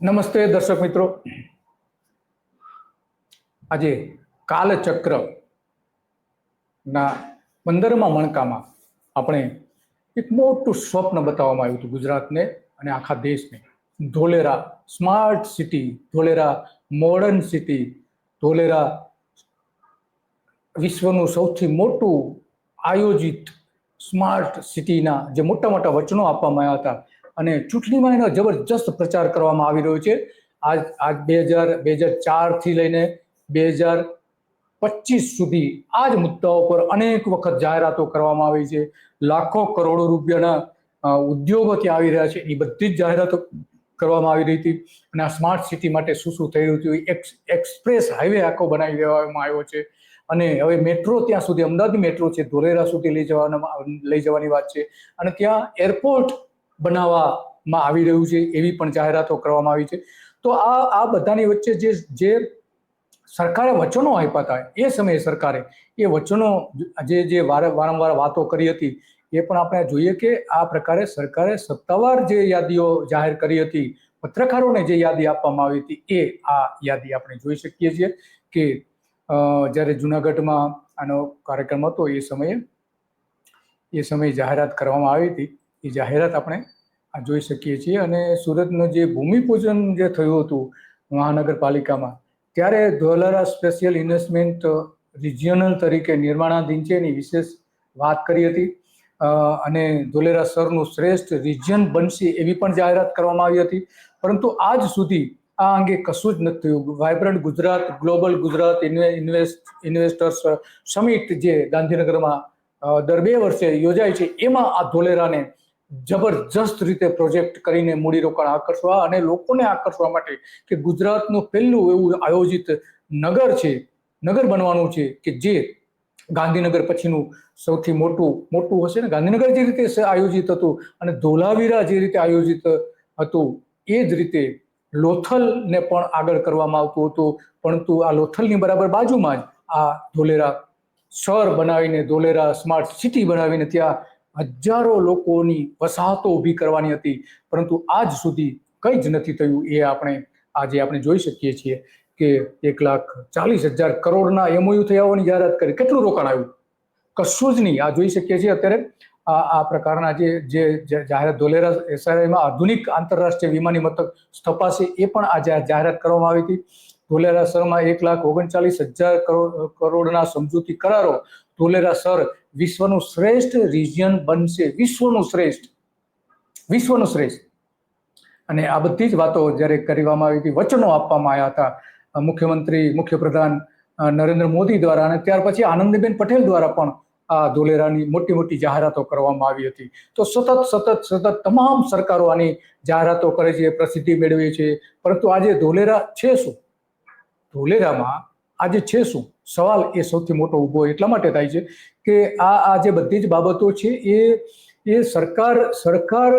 નમસ્તે દર્શક મિત્રો. આજે કાલચક્ર ના પંદરમા મણકામાં આપણે એક મોટું સ્વપ્ન બતાવવામાં આવ્યું હતું ગુજરાતને અને આખા દેશને. Dholera smart city, Dholera modern city, Dholera વિશ્વનું સૌથી મોટું આયોજિત સ્માર્ટ સિટીના જે મોટા મોટા વચનો આપવામાં આવ્યા હતા અને ચૂંટણીમાં એનો જબરજસ્ત પ્રચાર કરવામાં આવી રહ્યો છે. આજ આજ બે હજાર બે હજાર ચારથી લઈને બે હજાર પચીસ સુધી આ જ મુદ્દાઓ પર અનેક વખત જાહેરાતો કરવામાં આવી છે. લાખો કરોડો રૂપિયાના ઉદ્યોગો ત્યાં આવી રહ્યા છે. એ બધી જ જાહેરાતો કરવામાં આવી રહી હતી. અને આ સ્માર્ટ સિટી માટે શું શું થઈ રહ્યું હતું? એક્સ, એક્સપ્રેસ હાઈવે આખો બનાવી દેવામાં આવ્યો છે. અને હવે મેટ્રો ત્યાં સુધી અમદાવાદ મેટ્રો છે, ધોલેરા સુધી લઈ જવાના, લઈ જવાની વાત છે. અને ત્યાં એરપોર્ટ બનાવવામાં આવી રહ્યું છે, એવી પણ જાહેરાતો કરવામાં આવી છે. તો આ આ બધાની વચ્ચે જે જે સરકારે વચનો આપ્યા હતા, એ સમયે સરકારે એ વચનો જે જે વારે, વારંવાર વાતો કરી હતી, એ પણ આપણે જોઈએ કે આ પ્રકારે સરકારે સત્તાવાર જે યાદીઓ જાહેર કરી હતી, પત્રકારોને જે યાદી આપવામાં આવી હતી, એ આ યાદી આપણે જોઈ શકીએ છીએ કે જ્યારે જુનાગઢમાં આનો કાર્યક્રમ હતો, એ સમયે એ સમયે જાહેરાત કરવામાં આવી હતી. એ જાહેરાત આપણે આ જોઈ શકીએ છીએ. અને સુરતનું જે ભૂમિપૂજન જે થયું હતું મહાનગરપાલિકામાં, ત્યારે ધોલારા સ્પેશિયલ ઇન્વેસ્ટમેન્ટ રિજિયનલ તરીકે નિર્માણાધીન છે એની વિશેષ વાત કરી હતી. અને ધોલેરા સરનું શ્રેષ્ઠ રિજિયન બનશે એવી પણ જાહેરાત કરવામાં આવી હતી. પરંતુ આજ સુધી આ અંગે કશું જ નથી થયું. Vibrant Gujarat, global Gujarat invest, investors summit જે ગાંધીનગરમાં દર બે વર્ષે યોજાય છે, એમાં આ ધોલેરાને જબરજસ્ત રીતે પ્રોજેક્ટ કરીને મૂડીરોકાણ આકર્ષવા અને લોકોને આકર્ષવા માટે કે ગુજરાતનું પહેલું એવું આયોજિત નગર છે, નગર બનવાનું છે કે જે ગાંધીનગર પછીનું સૌથી મોટું મોટું હશે ને? ગાંધીનગર જે રીતે આયોજિત હતું અને ધોલાવીરા જે રીતે આયોજિત હતું, એ જ રીતે લોથલને પણ આગળ કરવામાં આવતું હતું, પરંતુ આ લોથલની બરાબર બાજુમાં જ આ ધોલેરા શહેર બનાવીને ધોલેરા સ્માર્ટ સિટી બનાવીને ત્યાં હજારો લોકોની વસાહતો ઊભી કરવાની હતી, પરંતુ આજ સુધી કંઈ જ નથી થયું એ આપણે આજે આપણે જોઈ શકીએ છીએ કે એક લાખ ચાલીસ હજાર કરોડના એમઓયુ થયા હોવાની જાહેરાત કરી. કેટલું રોકાણ આવ્યું? કશું જ નહીં. આ જોઈ શકીએ છીએ અત્યારે આ આ પ્રકારના જે જે જાહેરાત ધોલેરા એસઆરઆઈમાં આધુનિક આંતરરાષ્ટ્રીય વિમાની મથક સ્થપાશે એ પણ આ જાહેરાત કરવામાં આવી હતી. ધોલેરા શર્મા એક લાખ ઓગણચાલીસ હજાર કરોડ, કરોડના સમજૂતી કરારો ધોલેરા સર વિશ્વનું શ્રેષ્ઠ રિજિયન બનશે. વિશ્વનું શ્રેષ્ઠ. વિશ્વનું શ્રેષ્ઠ. અને આ બધી જ વાતો જ્યારે કરવામાં આવી હતી, વચનો આપવામાં આવ્યા હતા મુખ્યમંત્રી, મુખ્યપ્રધાન નરેન્દ્ર મોદી દ્વારા અને ત્યાર પછી આનંદીબેન પટેલ દ્વારા પણ આ ધોલેરાની મોટી મોટી જાહેરાતો કરવામાં આવી હતી. તો સતત સતત સતત તમામ સરકારો આની જાહેરાતો કરે છે, પ્રસિદ્ધિ મેળવે છે. પરંતુ આજે ધોલેરા છે શું? ધોલેરામાં આજે છે શું? સવાલ એ સૌથી મોટો ઊભો એટલા માટે થાય છે કે આ આ જે બધી જ બાબતો છે એ એ સરકાર સરકાર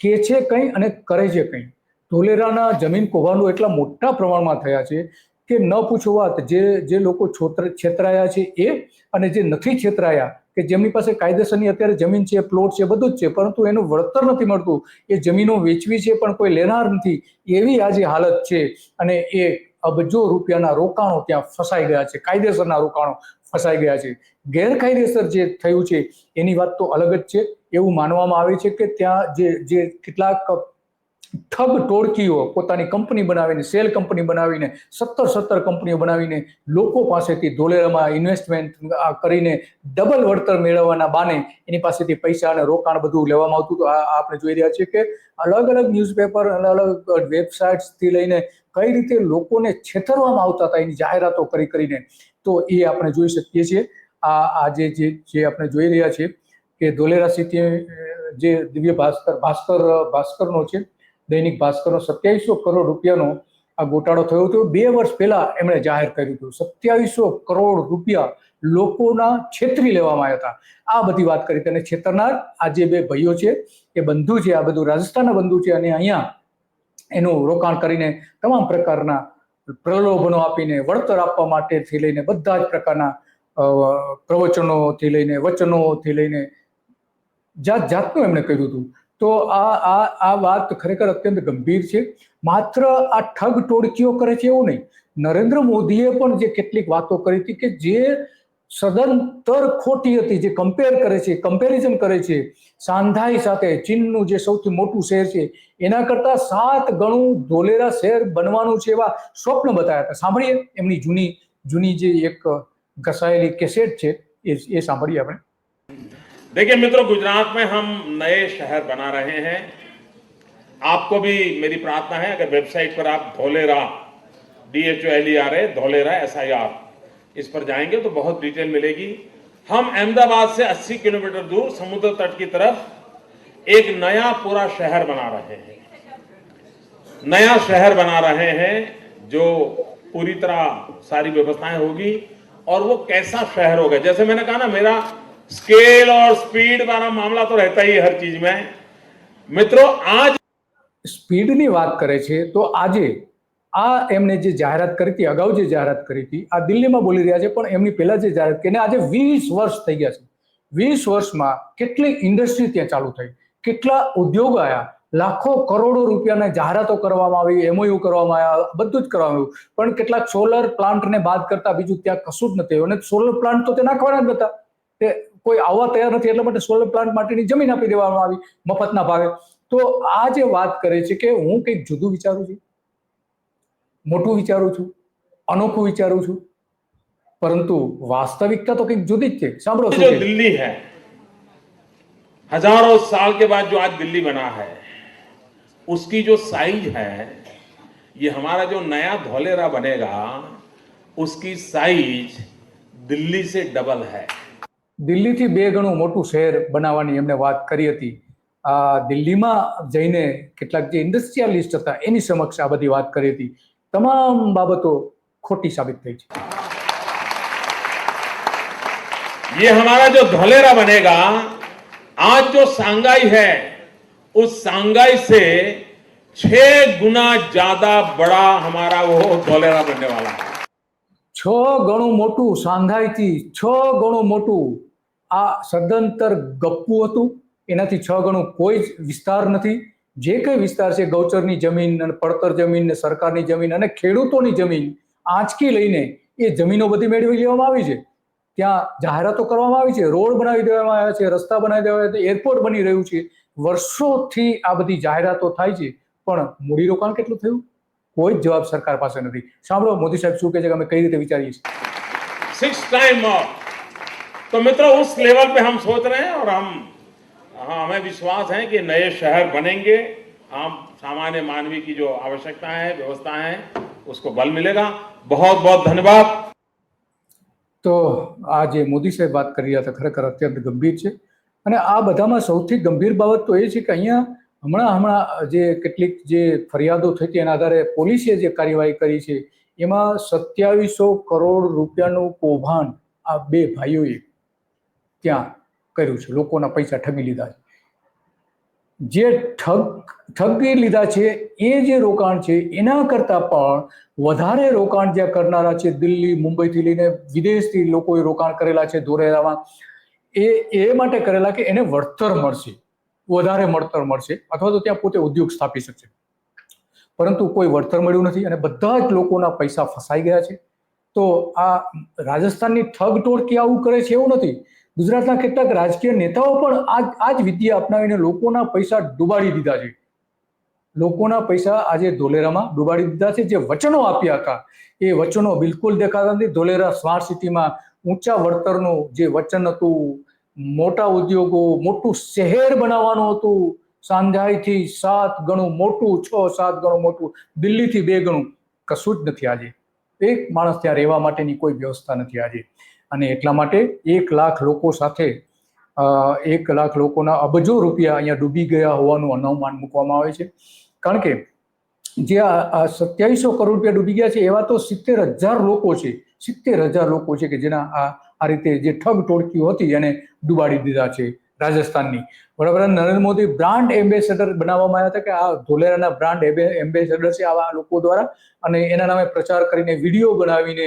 કે છે કંઈ અને કરે છે કંઈ. ધોલેરાના જમીન કૌભાંડો એટલા મોટા પ્રમાણમાં થયા છે કે ન પૂછો વાત, જે જે લોકો છોતર, છેતરાયા છે એ અને જે નથી છેતરાયા, કે જેમની પાસે કાયદેસરની અત્યારે જમીન છે, પ્લોટ છે, બધું જ છે, પરંતુ એનું વળતર નથી મળતું. એ જમીનો વેચવી છે પણ કોઈ લેનાર નથી. એવી આજે હાલત છે અને એ અબજો રૂપિયાના રોકાણો ત્યાં ફસાઈ ગયા છે, કાયદેસરના રોકાણો ફસાઈ ગયા છે. ગેરકાયદેસર જે થયું છે, એની વાત તો અલગ જ છે. એવું માનવામાં આવે છે કે ત્યાં જે જે કેટલાક ઠગ ટોળકીઓ પોતાની કંપની બનાવીને, સેલ કંપની બનાવીને, સત્તર સત્તર કંપનીઓ બનાવીને લોકો પાસેથી ધોલેરામાં ઇન્વેસ્ટમેન્ટ કરીને ડબલ વળતર મેળવવાના બાને એની પાસેથી પૈસા અને રોકાણ બધું લેવામાં આવતું હતું. આ આપણે જોઈ રહ્યા છીએ કે અલગ અલગ ન્યૂઝપેપર અલગ અલગ વેબસાઇટ્સથી લઈને કઈ રીતે લોકોને છેતરવામાં આવતા હતા એની જાહેરાતો કરી કરીને, તો એ આપણે જોઈ શકીએ છીએ. આ આજે જે જે આપણે જોઈ રહ્યા છીએ કે ધોલેરા સિટી જે દિવ્ય ભાસ્કર ભાસ્કર, ભાસ્કરનો છે, દૈનિક ભાસ્કરનો સત્યાવીસો કરોડ રૂપિયાનો આ ગોટાળો થયો હતો. બે વર્ષ પહેલા એમણે જાહેર કર્યું હતું. સત્યાવીસો કરોડ રૂપિયા લોકોના છેતરી લેવામાં આવ્યા હતા. આ બધી વાત કરી અને છેતરનાર આ જે બે ભાઈઓ છે, એ બંધુ છે, આ બધું રાજસ્થાનના બંધુ છે અને અહીંયા એનું રોકાણ કરીને તમામ પ્રકારના પ્રલોભનો આપીને વળતર આપવા માટેથી લઈને બધા જ પ્રકારના પ્રવચનોથી લઈને, વચનોથી લઈને જાત જાતનું એમણે કર્યું હતું. તો આ આ આ વાત ખરેખર અત્યંત ગંભીર છે. માત્ર આ ઠગ ટોળકીઓ કરે છે એવું નહીં. નરેન્દ્ર મોદીએ પણ જે કેટલીક વાતો કરી હતી કે જે સદંતર ખોટી હતી જે કમ્પેર કરે છે કમ્પેરિઝન કરે છે સાંધાઈ સાથે ચીનનું જે સૌથી મોટું શહેર છે એના કરતા સાત ગણું ધોલેરા શહેર બનવાનું છે એવા સ્વપ્ન બતાવ્યા હતા સાંભળીએ એમની જૂની જૂની જે એક ઘસાયેલી કેસેટ છે એ એ સાંભળીએ આપણે देखिए मित्रों गुजरात में हम नए शहर बना रहे हैं आपको भी मेरी प्रार्थना है अगर वेबसाइट पर आप Dholera D H O L E R A Dholera S I R इस पर जाएंगे तो बहुत डिटेल मिलेगी हम अहमदाबाद से 80 किलोमीटर दूर समुद्र तट की तरफ एक नया पूरा शहर बना रहे हैं नया शहर बना रहे हैं जो पूरी तरह सारी व्यवस्थाएं होगी और वो कैसा शहर होगा जैसे मैंने कहा ना मेरा स्केल और स्पीड वाला मामला तो रहता ही है हर चीज में मित्रों आज સ્પીડની વાત કરે છે તો આજે આ એમને જે જાહેરાત કરી હતી, અગાઉ જે જાહેરાત કરી હતી, આ દિલ્હીમાં બોલી રહ્યા છે, પણ એમની પહેલા જે જાહેરાત કરીને આજે વીસ વર્ષ થઈ ગયા છે. વીસ વર્ષમાં કેટલી ઇન્ડસ્ટ્રી ત્યાં ચાલુ થઈ? કેટલા ઉદ્યોગ આવ્યા લાખો કરોડો રૂપિયાની જાહેરાતો કરવામાં આવી એમઓયુ કરવામાં આવ્યા, બધું જ કરવામાં આવ્યું. પણ કેટલાક સોલર પ્લાન્ટને બાદ કરતા બીજું ત્યાં કશું જ નથી અને સોલર પ્લાન્ટ તો તે નાખવાના જ હતા તે કોઈ આવવા તૈયાર નથી, એટલા માટે સોલર પ્લાન્ટ માટેની જમીન આપી દેવામાં આવી, મફતના ભાવે. તો આ જે વાત કરે છે કે હું કંઈક જુદું વિચારું છું? મોટું વિચારું છું અનોખું વિચારું છું પરંતુ વાસ્તવિકતા તો કંઈક જુદી જ છે સાંભળો जो શું છે दिल्ली है हजारों साल के बाद जो आज दिल्ली बना है उसकी जो साइज है ये हमारा जो नया धौलेरा बनेगा उसकी साइज दिल्ली से डबल है દિલ્હીથી બે ગણું મોટું શહેર બનાવવાની એમને વાત કરી હતી આ દિલ્હીમાં જઈને કેટલાક જે ઇન્ડસ્ટ્રીયાલિસ્ટ હતા એની સમક્ષ આ બધી વાત કરી હતી તમામ બાબતો ખોટી સાબિત થઈ છે ये हमारा जो धौलेरा बनेगा आज जो सांगाई है उस सांगाई से छह गुना ज्यादा बड़ा हमारा वो धौलेरा बनने वाला है છ ગણું મોટું સાંઘાઈથી છ ગણું મોટું આ સદંતર ગપ્પુ હતું એનાથી છ ગણું કોઈ જ વિસ્તાર નથી જે કંઈ વિસ્તાર છે, ગૌચરની જમીન અને પડતર જમીન ને સરકારની જમીન અને ખેડૂતોની જમીન, આંચકી લઈને એ જમીનો બધી મેળવી લેવામાં આવી છે. ત્યાં જાહેરાતો કરવામાં આવી છે, રોડ બનાવી દેવામાં આવ્યા છે, રસ્તા બનાવી દેવામાં આવ્યા છે, એરપોર્ટ બની રહ્યું છે. વર્ષોથી આ બધી જાહેરાતો થાય છે, પણ મૂડીરોકાણ કેટલું થયું? કોઈ જ જવાબ સરકાર પાસે નથી. સાંભળો, મોદી સાહેબ શું કહે છે કે અમે કઈ રીતે વિચારીએ છીએ? સિક્સ ટાઈમ uh, તો મિત્રો, ઉસ લેવલ પે હમ સોચ રહે હૈ, ઓર હમ हाँ हमें विश्वास है कि नए शहर बनेंगे हम सामान्य मानवी की जो आवश्यकता है व्यवस्था है उसको बल मिलेगा बहुत बहुत धन्यवाद તો આ જે મોદી સાહેબ વાત કરી રહ્યા હતા ખરેખર અત્યંત ગંભીર છે અને આ બધામાં સૌથી ગંભીર બાબત તો એ છે કે અહીંયા હમણાં હમણાં જે કેટલીક જે ફરિયાદો થઈ હતી એના આધારે પોલીસે જે કાર્યવાહી કરી છે એમાં સત્યાવીસો કરોડ રૂપિયાનું કૌભાંડ આ બે ભાઈઓએ ત્યાં કર્યું છે, લોકોના પૈસા ઠગી લીધા છે. જે ઠગ, ઠગી લીધા છે, એ જે રોકાણ છે, એના કરતાં પણ વધારે રોકાણ જ્યાં કરનારા છે, દિલ્હી, મુંબઈથી લઈને વિદેશથી લોકોએ રોકાણ કરેલા છે, ધોરેરામાં, એ એ માટે કરેલા કે એને વળતર મળશે, વધારે વળતર મળશે, અથવા તો ત્યાં પોતે ઉદ્યોગ સ્થાપી શકશે. પરંતુ કોઈ વળતર મળ્યું નથી અને બધા જ લોકોના પૈસા ફસાઈ ગયા છે. તો આ રાજસ્થાનની ઠગ ટોળકી આવું કરે છે એવું નથી. ગુજરાતના કેટલાક રાજકીય નેતાઓ પણ આ આ જ વિદ્યા અપનાવીને લોકોના પૈસા ડૂબાડી દીધા છે. લોકોના પૈસા આજે ધોલેરામાં ડૂબાડી દીધા છે. જે વચનો આપ્યા હતા, એ વચનો બિલકુલ દેખાતા નથી. ધોલેરા સ્માર્ટ સિટીમાં ઊંચા વળતરનું જે વચન હતું, મોટા ઉદ્યોગો, મોટું શહેર બનાવવાનું હતું. સાંધાઈથી સાત ગણું મોટું, છ સાત ગણું મોટું, દિલ્હીથી બે ગણું. કશું જ નથી આજે. એક માણસ ત્યાં રહેવા માટેની કોઈ વ્યવસ્થા નથી આજે. અને એટલા માટે એક લાખ લોકો સાથે એક લાખ લોકોના અબજો રૂપિયા અહીંયા ડૂબી ગયા હોવાનું અનુમાન મૂકવામાં આવે છે. કારણ કે જે આ સત્યાવીસો કરોડ રૂપિયા ડૂબી ગયા છે, એવા તો સિત્તેર હજાર લોકો છે, સિત્તેર હજાર લોકો છે કે જેના આ આ રીતે જે ઠગ ટોળકીઓ હતી એને ડૂબાડી દીધા છે. રાજસ્થાનની. વડાપ્રધાન નરેન્દ્ર મોદી બ્રાન્ડ એમ્બેસેડર બનાવવામાં આવ્યા હતા કે આ ધોલેરાના બ્રાન્ડ એમ્બેસેડર છે આવા લોકો દ્વારા. અને એના નામે પ્રચાર કરીને વીડિયો બનાવીને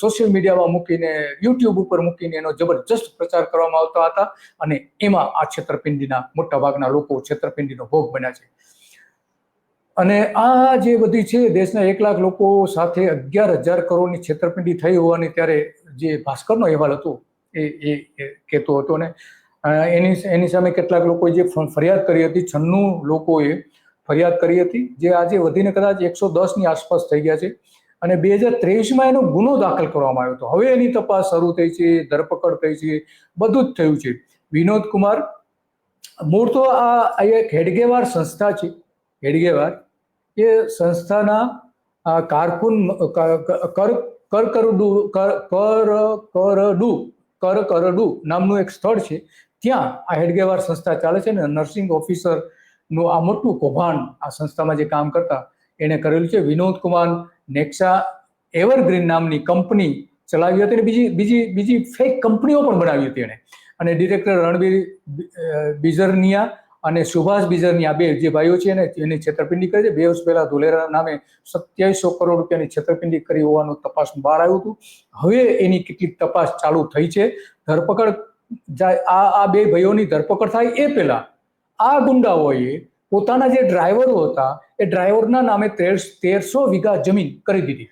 સોશિયલ મીડિયામાં મૂકીને યુટ્યુબ ઉપર મૂકીને એનો જબરજસ્ત પ્રચાર કરવામાં આવતા હતા. અને એમાં આ છેતરપિંડીના મોટા ભાગના લોકો છેતરપિંડીનો ભોગ બન્યા છે. અને આ જે બધી છે, દેશના એક લાખ લોકો સાથે અગિયાર હજાર કરોડની છેતરપિંડી થઈ હોવાની ત્યારે જે ભાસ્કરનો અહેવાલ હતો, એ એ કહેતો હતો ને એની એની સામે કેટલાક લોકોએ જે ફરિયાદ કરી હતી, છન્નું લોકોએ ફરિયાદ કરી હતી, જે આજે વધીને કદાચ એકસો દસની આસપાસ થઈ ગયા છે. અને બે હજાર ત્રેવીસમાં એનો ગુનો દાખલ કરવામાં આવ્યો હતો. હવે એની તપાસ શરૂ થઈ છે, ધરપકડ થઈ છે, બધું જ થયું છે. વિનોદ કુમાર, મૂળ તો આ એક હેડગેવાર સંસ્થા છે. હેડગેવાર, એ સંસ્થાના કારકુન કર, કરકરડુ, કર કર કરડુ નામનું એક સ્થળ છે. ત્યાં આ હેડગેવાર સંસ્થા ચાલે છે ને, નર્સિંગ ઓફિસરનું આ મોટું કૌભાંડ આ સંસ્થામાં જે કામ કરતા એણે કરેલું છે વિનોદ કુમાર નેક્સા એવરગ્રીન નામની કંપની ચલાવી હતી અને બીજી બીજી બીજી ફેક કંપનીઓ પણ બનાવી હતી એણે. અને ડિરેક્ટર રણબીર બિઝરનિયા અને સુભાષ બિજરનિયા બે જે ભાઈઓ છે એને એની છેતરપિંડી કરી છે. બે વર્ષ પહેલા ધોલેરા નામે સત્યાવીસો કરોડ રૂપિયાની છેતરપિંડી કરી હોવાનું તપાસ બહાર આવ્યું હતું. હવે એની કેટલીક તપાસ ચાલુ થઈ છે. ધરપકડ આ આ બે ભાઈઓની ધરપકડ થાય એ પહેલા આ ગુંડાઓએ પોતાના જે ડ્રાઈવરો હતા, એ ડ્રાઈવરના નામે તેરસો વીઘા જમીન કરી દીધી.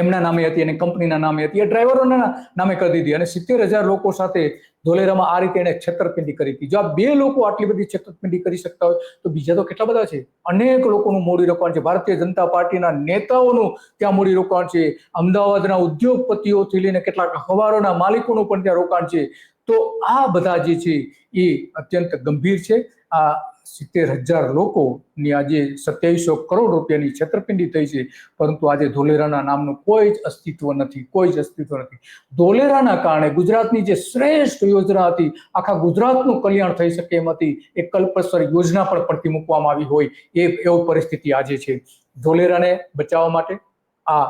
એમના નામે હતી અને કંપનીના નામે હતી. એ ડ્રાઈવરોના નામે કરી દીધી અને સિત્તેર હજાર લોકો સાથે ધોલેરામાં આ રીતે એને છેતરપિંડી કરી હતી. જો આ બે લોકો આટલી બધી છેતરપિંડી કરી શકતા હોય, તો બીજા તો કેટલા બધા છે? અનેક લોકોનું મૂડી રોકાણ છે. ભારતીય જનતા પાર્ટીના નેતાઓનું ત્યાં મૂડી રોકાણ છે. અમદાવાદના ઉદ્યોગપતિઓથી લઈને કેટલાક હવારોના માલિકોનું પણ ત્યાં રોકાણ છે. તો આ બધા જે છે એ અત્યંત ગંભીર છે. આ સિત્તેર હજાર લોકોની આજે સત્યાવીસો કરોડ રૂપિયાની છેતરપિંડી થઈ છે. પરંતુ આજે ધોલેરાના નામનું કોઈ જ અસ્તિત્વ નથી, કોઈ જ અસ્તિત્વ નથી. ધોલેરાના કારણે ગુજરાતની જે શ્રેષ્ઠ યોજના હતી, આખા ગુજરાતનું કલ્યાણ થઈ શકે એમ હતી, એ કલ્પસર યોજના પણ પડતી મૂકવામાં આવી હોય એ એવી પરિસ્થિતિ આજે છે. ધોલેરાને બચાવવા માટે આ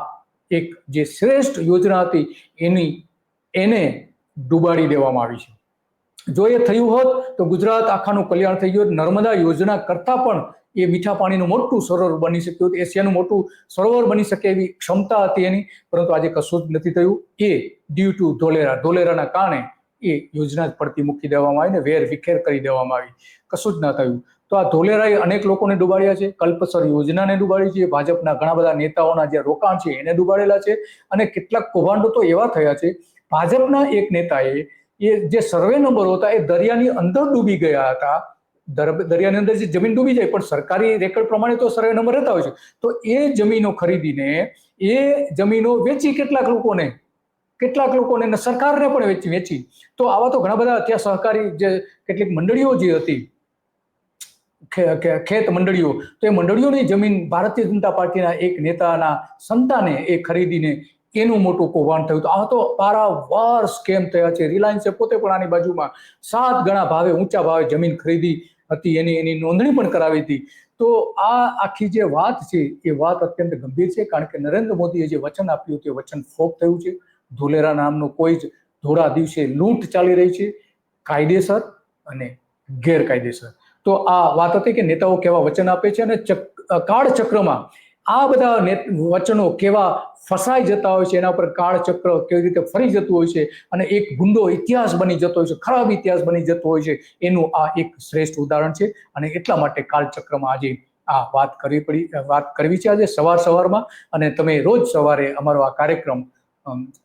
એક જે શ્રેષ્ઠ યોજના હતી, એની, એને ડૂબાડી દેવામાં આવી છે. જો એ થયું હોત તો ગુજરાત આખાનું કલ્યાણ થઈ ગયું નર્મદા યોજના કરતાં પણ એ મીઠા પાણીનું મોટું સરોવર બની શક્યું હતું. એશિયાનું મોટું સરોવર બની શકે એવી ક્ષમતા હતી એની. પરંતુ આજે કશું જ નથી થયું. એ ડ્યુ ટુ ધોલેરા. ધોલેરાના કારણે એ યોજના જ પડતી મૂકી દેવામાં આવી ને વેર વિખેર કરી દેવામાં આવી. કશું જ ના થયું. તો આ ધોલેરાએ અનેક લોકોને ડૂબાડ્યા છે. કલ્પસર યોજનાને ડૂબાડી છે. ભાજપના ઘણા બધા નેતાઓના જે રોકાણ છે એને ડૂબાડેલા છે. અને કેટલાક કૌભાંડો તો એવા થયા છે ભાજપના એક નેતાએ એ જે સર્વે નંબરો હતા એ દરિયાની અંદર ડૂબી ગયા હતા. દરિયાની અંદર જે જમીન ડૂબી જાય, પણ સરકારી રેકર્ડ પ્રમાણે તો સર્વે નંબર રહેતા હોય છે. તો એ જમીનો ખરીદીને એ જમીનો વેચી કેટલાક લોકોને કેટલાક લોકોને સરકારને પણ વેચી વેચી. તો આવા તો ઘણા બધા અત્યાર સહકારી જે કેટલીક મંડળીઓ જે હતી ખેત મંડળીઓ, તો એ મંડળીઓની જમીન ભારતીય જનતા પાર્ટીના એક નેતાના સંતાને એ ખરીદીને એનું મોટું કૌભાંડ થયું તો આ તો પારાવાર સ્કેમ થયા છે? રિલાયન્સે પોતે પણ આની બાજુમાં સાત ગણા ભાવે, ઊંચા ભાવે જમીન ખરીદી હતી. એની એની નોંધણી પણ કરાવી હતી. તો આ આખી જે વાત છે, એ વાત અત્યંત ગંભીર છે, કારણ કે નરેન્દ્ર મોદીએ જે વચન આપ્યું તે વચન ફોક થયું છે. ધોલેરા નામનું કોઈ જ ધોળા દિવસે લૂંટ ચાલી રહી છે, કાયદેસર અને ગેરકાયદેસર. તો આ વાત હતી કે નેતાઓ કેવા વચન આપે છે અને ચક કાળચક્રમાં આ બધા વચનો કેવા ફસાઈ જતા હોય છે, એના પર કાળચક્ર કેવી રીતે ફરી જતું હોય છે અને એક ગુંડો ઇતિહાસ બની જતો હોય છે, ખરાબ ઇતિહાસ બની જતો હોય છે, એનું આ એક શ્રેષ્ઠ ઉદાહરણ છે અને એટલા માટે કાળચક્રમાં આજે આ વાત કરવી પડી વાત કરવી છે આજે સવાર સવારમાં અને તમે રોજ સવારે અમારો આ કાર્યક્રમ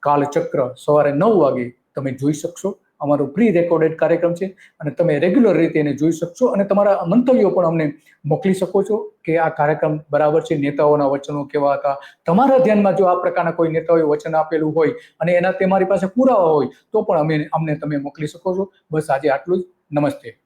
કાળચક્ર સવારે નવ વાગે તમે જોઈ શકશો. અમારો પ્રી રેકોર્ડેડ કાર્યક્રમ છે અને તમે રેગ્યુલર રીતે એને જોઈ શકશો અને તમારા મંતવ્યો પણ અમને મોકલી શકો છો કે આ કાર્યક્રમ બરાબર છે, નેતાઓના વચનો કેવા હતા? તમારા ધ્યાનમાં જો આ પ્રકારના કોઈ નેતાઓએ વચન આપેલું હોય અને એના તમારી પાસે પુરાવા હોય, તો પણ અમે અમને તમે મોકલી શકો છો. બસ આજે આટલું જ. નમસ્તે.